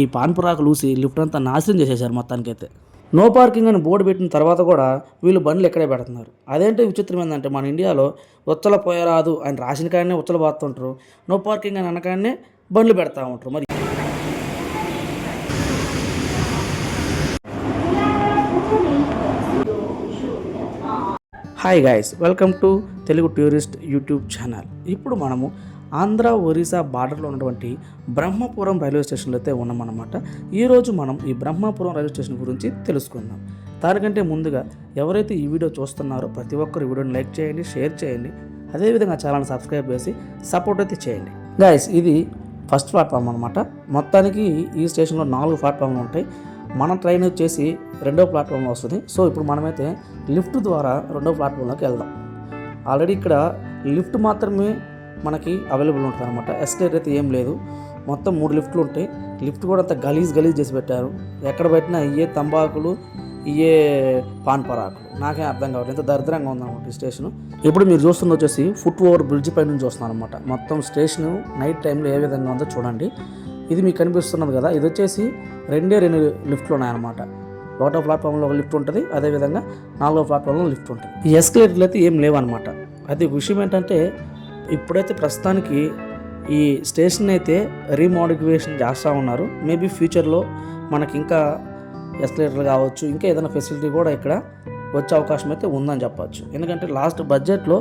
ఈ పాన్పురాకు Lucy lift అంతా నాశనం చేసేశారు మొత్తానికైతే. నో పార్కింగ్ అని బోర్డు పెట్టిన తర్వాత కూడా వీళ్ళు బండ్లు ఎక్కడే పెడుతున్నారు. అదేంటి విచిత్రం ఏంటంటే మన ఇండియాలో ఉచ్చల పోయరాదు అని రాసిన కాడనే ఉచ్చలు పోతుంటారు. నో పార్కింగ్ అని అనగానే బండ్లు పెడతా ఉంటారు. మరి hi guys welcome to Telugu tourist YouTube channel ఇప్పుడు మనము ఆంధ్ర ఒరిస్సా బార్డర్లో ఉన్నటువంటి బ్రహ్మపురం రైల్వే స్టేషన్లో అయితే ఉన్నామన్నమాట. ఈరోజు మనం ఈ బ్రహ్మపురం రైల్వే స్టేషన్ గురించి తెలుసుకుందాం. దానికంటే ముందుగా ఎవరైతే ఈ వీడియో చూస్తున్నారో ప్రతి ఒక్కరు వీడియోని లైక్ చేయండి షేర్ చేయండి. అదేవిధంగా ఛానల్ సబ్స్క్రైబ్ చేసి సపోర్ట్ అయితే చేయండి. గాయస్ ఇది ఫస్ట్ ప్లాట్ఫామ్ అనమాట మొత్తానికి ఈ స్టేషన్లో నాలుగు ప్లాట్ఫామ్లు ఉంటాయి. మన ట్రైన్ వచ్చేసి రెండో ప్లాట్ఫామ్లో వస్తుంది. సో ఇప్పుడు మనమైతే లిఫ్ట్ ద్వారా రెండో ప్లాట్ఫామ్లోకి వెళ్దాం. ఆల్రెడీ ఇక్కడ లిఫ్ట్ మాత్రమే మనకి అవైలబుల్ ఉంటుంది అనమాట ఎస్కలేటర్ అయితే ఏం లేదు. మొత్తం మూడు లిఫ్ట్లు ఉంటాయి లిఫ్ట్ కూడా అంత గలీజ్ గలీజ్ చేసి పెట్టారు. ఎక్కడ పెట్టినా ఇయే తంబాకులు ఇయే పాన్ పరాకులు. నాకేం అర్థం కావట్లేదు. ఎంత దరిద్రంగా ఉందన్నమాట ఈ స్టేషన్. ఇప్పుడు మీరు చూస్తుంది వచ్చేసి ఫుట్ ఓవర్ బ్రిడ్జ్ పై నుంచి చూస్తున్నాను అనమాట మొత్తం స్టేషన్ నైట్ టైంలో ఏ విధంగా ఉందో చూడండి. ఇది మీకు కనిపిస్తున్నది కదా. ఇది వచ్చేసి రెండే రెండు లిఫ్ట్లు ఉన్నాయన్నమాట. ఒకటో ప్లాట్ఫామ్లో ఒక లిఫ్ట్ ఉంటుంది. అదేవిధంగా నాలుగో ప్లాట్ఫామ్లో లిఫ్ట్ ఉంటుంది. ఈ ఎస్కలేటర్లు అయితే ఏం లేవన్నమాట. అది విషయం ఏంటంటే ఇప్పుడైతే ప్రస్తుతానికి ఈ స్టేషన్ అయితే రీమోడిఫికేషన్ చేస్తూ ఉన్నారు. మేబీ ఫ్యూచర్లో మనకి ఇంకా ఎస్కలేటర్లు కావచ్చు ఇంకా ఏదైనా ఫెసిలిటీ కూడా ఇక్కడ వచ్చే అవకాశం అయితే ఉందని చెప్పచ్చు. ఎందుకంటే లాస్ట్ బడ్జెట్లో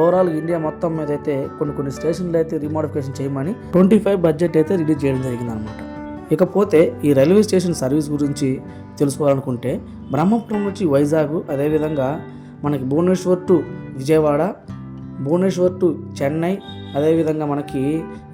ఓవరాల్ ఇండియా మొత్తం మీద అయితే కొన్ని కొన్ని స్టేషన్లు అయితే రీమోడిఫికేషన్ చేయమని ట్వంటీ ఫైవ్ బడ్జెట్ అయితే రిలీజ్ చేయడం జరిగిందనమాట ఇకపోతే ఈ రైల్వే స్టేషన్ సర్వీస్ గురించి తెలుసుకోవాలనుకుంటే బ్రహ్మపురం నుంచి వైజాగ్ అదేవిధంగా మనకి భువనేశ్వర్ టు విజయవాడ భువనేశ్వర్ టు చెన్నై. అదేవిధంగా మనకి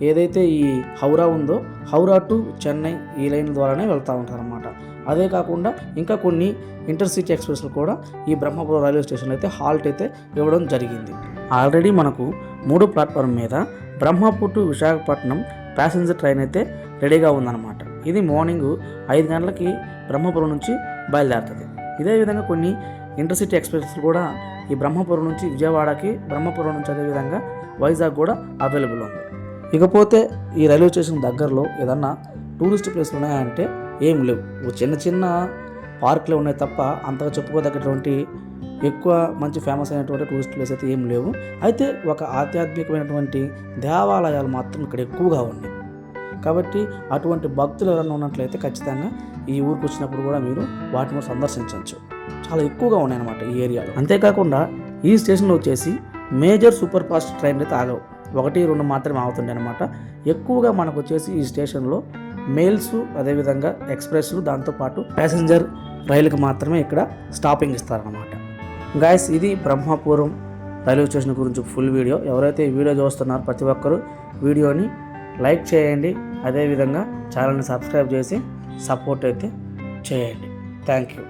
ఏదైతే ఈ హౌరా ఉందో హౌరా టు చెన్నై ఈ లైన్ ద్వారానే వెళ్తూ ఉంటారన్నమాట. అదే కాకుండా ఇంకా కొన్ని ఇంటర్సిటీ ఎక్స్ప్రెస్లు కూడా ఈ బ్రహ్మపురం రైల్వే స్టేషన్ అయితే హాల్ట్ అయితే ఇవ్వడం జరిగింది. ఆల్రెడీ మనకు మూడో ప్లాట్ఫామ్ మీద Brahmapur to Visakhapatnam passenger train అయితే రెడీగా ఉందన్నమాట. ఇది మార్నింగ్ ఐదు గంటలకి బ్రహ్మపురం నుంచి బయలుదేరుతుంది. ఇదే విధంగా కొన్ని ఇంటర్సిటీ ఎక్స్ప్రెస్ కూడా ఈ బ్రహ్మపురం నుంచి విజయవాడకి బ్రహ్మపురం నుంచి అదేవిధంగా వైజాగ్ కూడా అవైలబుల్ ఉంది. ఇకపోతే ఈ రైల్వే స్టేషన్ దగ్గరలో ఏదన్నా టూరిస్ట్ ప్లేస్లు ఉన్నాయంటే ఏం లేవు. చిన్న చిన్న పార్కులు ఉన్నాయి తప్ప అంతగా చెప్పుకోదగ్గటువంటి ఎక్కువ మంచి ఫేమస్ అయినటువంటి టూరిస్ట్ ప్లేస్ అయితే ఏం లేవు. అయితే ఒక ఆధ్యాత్మికమైనటువంటి దేవాలయాలు మాత్రం ఇక్కడ ఎక్కువగా ఉన్నాయి. కాబట్టి అటువంటి భక్తులు ఎవరైనా ఉన్నట్లయితే ఖచ్చితంగా ఈ ఊరికి వచ్చినప్పుడు కూడా మీరు వాటిని సందర్శించవచ్చు. చాలా ఎక్కువగా ఉన్నాయన్నమాట ఈ ఏరియాలో. అంతేకాకుండా ఈ స్టేషన్లో వచ్చేసి మేజర్ సూపర్ ఫాస్ట్ ట్రైన్ అయితే ఆగవు. ఒకటి రెండు మాత్రమే ఆగుతుండే అనమాట ఎక్కువగా మనకు వచ్చేసి ఈ స్టేషన్లో మెయిల్స్ అదేవిధంగా ఎక్స్ప్రెస్లు దాంతోపాటు ప్యాసింజర్ రైలుకి మాత్రమే ఇక్కడ స్టాపింగ్ ఇస్తారనమాట గాయస్ ఇది బ్రహ్మపురం రైల్వే స్టేషన్ గురించి ఫుల్ వీడియో. ఎవరైతే ఈ వీడియో చూస్తున్నారో ప్రతి ఒక్కరూ వీడియోని లైక్ చేయండి. అదేవిధంగా ఛానల్ని సబ్స్క్రైబ్ చేసి సపోర్ట్ అయితే చేయండి. Thank you.